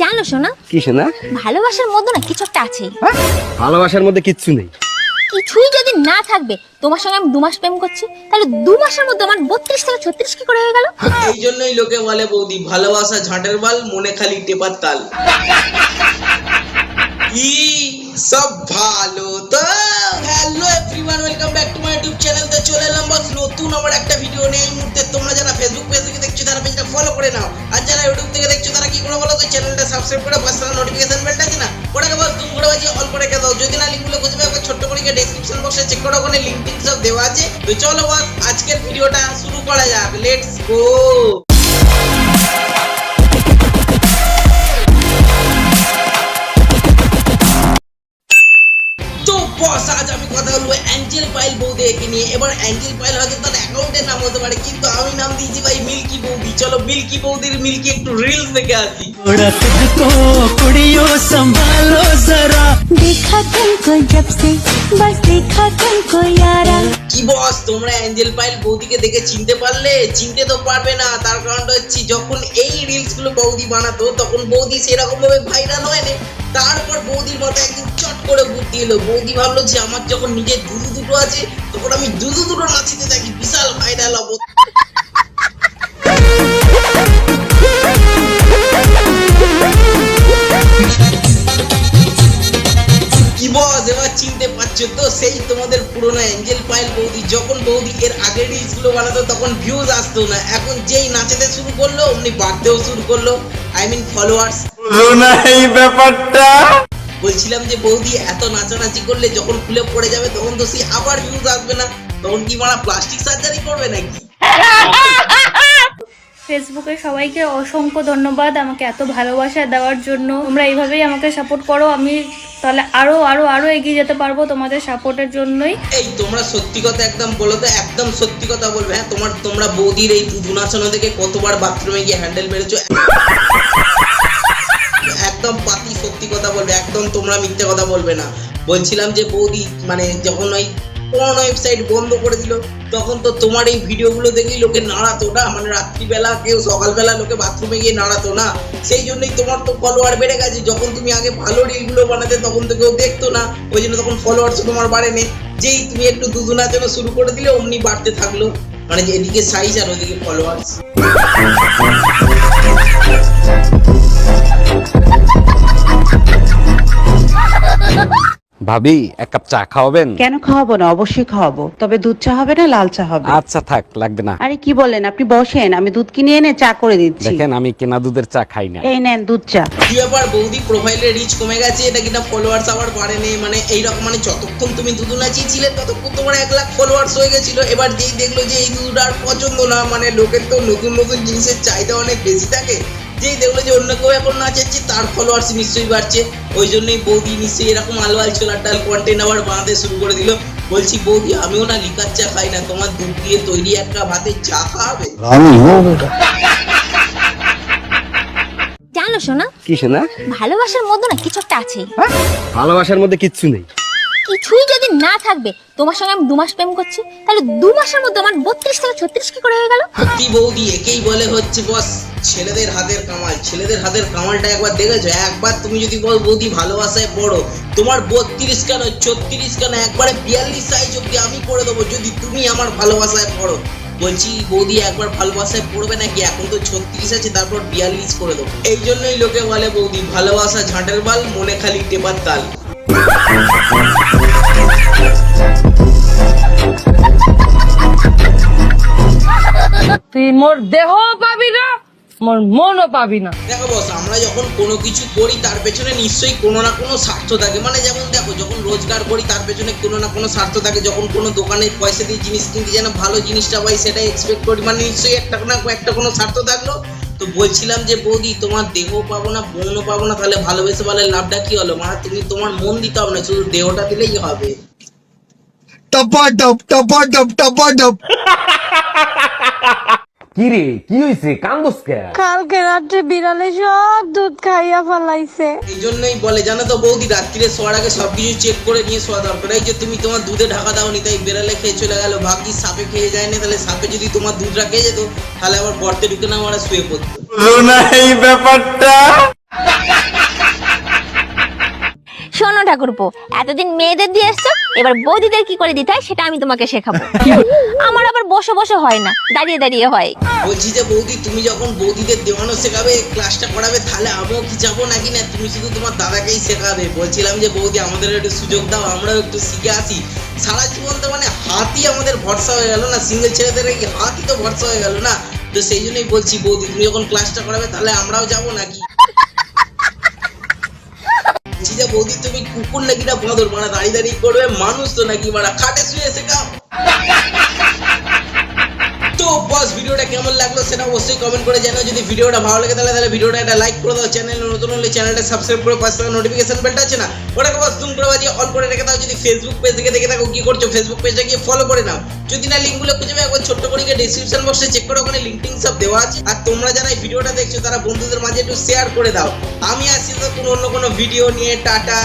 জানো শোনা কিসে না ভালোবাসার মধ্যে না কিছু একটা আছে ভালোবাসার মধ্যে কিচ্ছু নেই। কিছুই যদি না থাকবে তোমার সঙ্গে আমি দু মাস প্রেম করছি তাহলে দু মাসের মধ্যে আমার বত্রিশ থেকে ছত্রিশ কি করে হয়ে গেল? এই জন্যই লোকে বলে বৌদি ভালোবাসা ঝাঁটের বাল মনে খালি টেপার তাল। কি সব ভালো তো? Hello everyone welcome back to my YouTube channel তে চলে এলাম বস নতুন আমার একটা ভিডিও নিয়ে। এই মুহূর্তে তোমরা করে নাও। আর যারা ইউটিউব থেকে দেখছ, তারা কি করে বলো তো? চ্যানেলটা সাবস্ক্রাইব করে পাশে থাকা নোটিফিকেশন বেলটা আছে না? ওটাকে বস তুমি করে বাজি অল করে রেখে দাও। যদি না লিঙ্কগুলো খুঁজে পাবে ছোট্ট করে ডেসক্রিপশন বক্সে চেক করো, ওখানে লিংক টিঙ্ক সব দেওয়া আছে। তো চলো বস, আজকের ভিডিওটা শুরু করা যাক। লেটস গো আজ আমি কথা বলব অ্যাঞ্জেল পাইল বৌদিকে নিয়ে। এবার অ্যাঞ্জেল পাইল হয়তো তার অ্যাকাউন্টের নাম হতে পারে কিন্তু আমি নাম দিয়েছি ভাই মিল্কি বৌদি চলো মিল্কি বৌদির মিল্কি একটু রিলস দেখে আসি थोड़ा खुद को कुड़ियों संभालो जरा देखा तुमको जब से बस देखा तुमको यारा কি বস তোমরা অ্যাঞ্জেল পাইল বৌদিকে দেখে চিনতে পারলে চিনতে তো পারবে না তার কারণটা হচ্ছে যখন এই রিলস গুলো বৌদি বানাতো তখন বৌদি সেরকম ভাবে ভাইরাল হয়নি তারপর বৌদির মতো একদিন চট করে বুদ্ধি এলো বৌদি ভাবলো যে আমার যখন নিজের দুধু দুটো আছে তখন আমি দুধু দুটো নাচিতে থাকি বিশাল ভাইরাল হব কি বস এবার চিনতে পারছ তো সেই তোমাদের পুরোনো অ্যাঞ্জেল পাইল বৌদি। যখন বৌদি এর আগের রিলসগুলো বানাতো তখন ভিউজ আসতো না। এখন যেই নাচাতে শুরু করল অমনি বাড়তেও শুরু করল। আই মিন ফলোয়ার্স এই ব্যাপারটা। বলছিলাম যে বৌদি এত নাচানাচি করলে যখন খুলে পড়ে যাবে তখন তো সেই আবার ভিউজ আসবে না। তখন কি মারা প্লাস্টিক সার্জারি করবে নাকি? ফেসবুকে সবাইকে অসংখ্য ধন্যবাদ আমাকে এত ভালোবাসা দেওয়ার জন্য। তোমরা এইভাবেই আমাকে সাপোর্ট করো আমি তাহলে আরও আরও আরও এগিয়ে যেতে পারব তোমাদের সাপোর্টের জন্যই। এই তোমরা সত্যি কথা একদম বলো তো একদম সত্যি কথা বলবে। হ্যাঁ তোমার তোমরা বৌদির এই দুধু নাচানো থেকে কতবার বাথরুমে গিয়ে হ্যান্ডেল মেরেছো? একদম পাতি সত্যি কথা বলবে একদম তোমরা মিথ্যে কথা বলবে না। বলছিলাম যে বৌদি মানে যখন ওই কোন ওয়েবসাইট বন্ধ করে দিল। তখন তো তোমার এই ভিডিওগুলো দেখেই লোকে নাড়াতো না। মানে রাত্রিবেলা কেউ সকালবেলা লোকে বাথরুমে গিয়ে নাড়াতো না। সেই জন্যই তোমার তো ফলোয়ার বেড়ে গেছে। যখন তুমি আগে ভালো রিলগুলো বানাতে, তখন তো কেউ দেখতো না। ওই জন্য তখন ফলোয়ার্স তোমার বাড়েনি। যেই তুমি একটু দুধু নাচানো শুরু করে দিলে, অমনি বাড়তে থাকল। মানে এদিকে সাইজ আর ওদিকে ফলোয়ার্স ভাবি এক কাপ চা খাওয়াবেন? কেন খাওয়াবো না? অবশ্যই খাওয়াবো। তবে দুধ চা হবে না লাল চা হবে? আচ্ছা থাক লাগবে না। আরে কি বলেন আপনি বসেন আমি দুধ কিনে এনে চা করে দিচ্ছি। দেখেন আমি কেনা দুধের চা খাই না। এই নেন দুধ চা। কি ব্যাপার বৌদি? প্রোফাইলের রিচ কমে গেছে এটা কিনা ফলোয়ার্স আবার বাড়েনি মানে এইরকম মানে যতক্ষণ তুমি দুধু নাচিয়েছিলে ততক্ষণ তোমার এক লাখ ফলোয়ার্স হয়ে গেছিল। এবার যেই দেখল যে এই দুধটা আর পছন্দ না মানে লোকের তো নতুন নতুন জিনিসের চাহিদা অনেক বেশি থাকে। যেই দেখল যে অন্য কেউ এখন নাচাচ্ছে তার ফলোয়ার্স নিশ্চয়ই বাড়ছে। ওই জন্যই বৌদি নিশ্চয়ই এরকম আলু আল ছোলার ডাল কন্টেন্ট আবার বানাতে শুরু করে দিল। বলছি বৌদি আমিও না লিকার চা খাই না তোমার দুধ দিয়ে তৈরি একটা ভাতে চা খাওয়াবে? জানো শোনা কিসে না ভালোবাসার মধ্যে না কিছু একটা আছে ভালোবাসার মধ্যে কিচ্ছু নেই। কিছুই যদি না থাকবে, তোমার সঙ্গে আমি দু মাস প্রেম করছি, তাহলে দু মাসের মধ্যে আমার বত্রিশ থেকে ছত্রিশ কি করে হয়ে গেল? সত্যি বৌদি, একেই বলে হচ্ছে বস, ছেলেদের হাতের কামাল। ছেলেদের হাতের কামালটা একবার দেখেছ? একবার তুমি যদি বল বৌদি ভালোবাসায় পড়ো, তোমার বত্রিশ কেন, ছত্রিশ কেন, একবারে বিয়াল্লিশ সাইজ অব্দি আমি করে দেবো যদি তুমি আমার ভালোবাসায় পড়ো। বলছি, বৌদি একবার ভালোবাসায় পড়বে নাকি? এখন তো ছত্রিশ আছে, তারপর বিয়াল্লিশ করে দেবো। এই জন্যই লোকে বলে বৌদি, ভালোবাসা ঝাঁটের বাল, মনে খালি টেপার তাল। মোর দেহ পাবি না মোর মনও পাবি না। দেখো বস আমরা যখন কোনো কিছু করি তার পেছনে নিশ্চয়ই কোনো না কোনো স্বার্থ থাকে। মানে যেমন দেখো যখন রোজগার করি তার পেছনে কোনো না কোনো স্বার্থ থাকে। যখন কোনো দোকানে পয়সা দিয়ে জিনিস কিনতে যেন ভালো জিনিসটা পাই সেটা এক্সপেক্ট করি। মানে নিশ্চয়ই একটা না একটা কোনো স্বার্থ থাকল। তো বলছিলাম যে বৌদি তোমার দেহ পাবো না মনও পাবো না তাহলে ভালোবেসে বলে লাভটা কি হলো? মানে তুমি তোমার মন দিতে হবে না শুধু দেহটা দিলেই হবে। কি রে কি হইছে? কান্দস কে? কালকে রাত্রে বিড়ালে সব দুধ খাইয়া ফেলাইছে। এই জন্যই বলে জানো তো বৌদি রাত্রিরে শোয়ার আগে সবকিছু চেক করে নিয়ে শোয়া দরকার। এই যে তুমি তোমার দুধে ঢাকা দাওনি তাই বিড়ালে খেয়ে চলে গেল। বাকি সাপে খেয়ে যায় না তাহলে সাপে যদি তোমার দুধটা খেয়ে যেত তাহলে আবার গর্তে ঢুকে না আমার শুয়ে পড়তো এই ব্যাপারটা ঠাকুরপো এতদিন মেয়েদের দিয়ে এসছো এবার বৌদিদের কি করে দিতে হয় সেটা আমি তোমাকে শেখাবো। আমার আবার বসে বসে হয় না দাঁড়িয়ে দাঁড়িয়ে হয়। বলছি যে বৌদি তুমি যখন বৌদিদের দেওয়ানো শেখাবে ক্লাসটা করাবে তাহলে আমিও কি যাব নাকি না? তুমি শুধু তোমার দাদাকেই শেখাবে। বলছিলাম যে বৌদি আমাদের একটু সুযোগ দাও আমরাও একটু শিখে আসি। সারা জীবন তো মানে হাতই আমাদের ভরসা হয়ে গেল না সিঙ্গেল ছেলেদের এই হাতই তো ভরসা হয়ে গেল না। তো সেই জন্যই বলছি বৌদি তুমি যখন ক্লাসটা করাবে তাহলে আমরাও যাব নাকি? যে বৌদি, তুমি কুকুর নাকি না বাঁদর? মানে দাঁড়িয়ে দাঁড়িয়ে করবে, মানুষ তো নাকি মানে খাটে শুয়ে শেখা তো বস, ভিডিওটা কেমন লাগল সেটা অবশ্যই কমেন্ট করে জানাও। যদি ভিডিওটা ভালো লাগে তাহলে তাহলে ভিডিওটা একটা লাইক করে দাও। চ্যানেল নতুন হলে চ্যানেলটা সাবস্ক্রাইব করে পাশে নোটিফিকেশন বেলটা আছে না? ওটাকে বস তুম করে বাজিয়ে অন করে রেখে দাও। ফেসবুক পেজ থেকে দেখে থাকো কি করছ। ফেসবুক পেজটা গিয়ে ফলো করে নাও। যদি না লিঙ্কগুলো খুঁজে পাই একবার ছোট্ট করে গিয়ে ডিসক্রিপশন বক্সে চেক করো ওখানে লিঙ্ক টিঙ্ক সব দেওয়া আছে। আর তোমরা যারা এই ভিডিওটা দেখছ, তারা বন্ধুদের মাঝে একটু শেয়ার করে দাও। আমি আসছি তো কোনো অন্য কোনো ভিডিও নিয়ে, টাটা।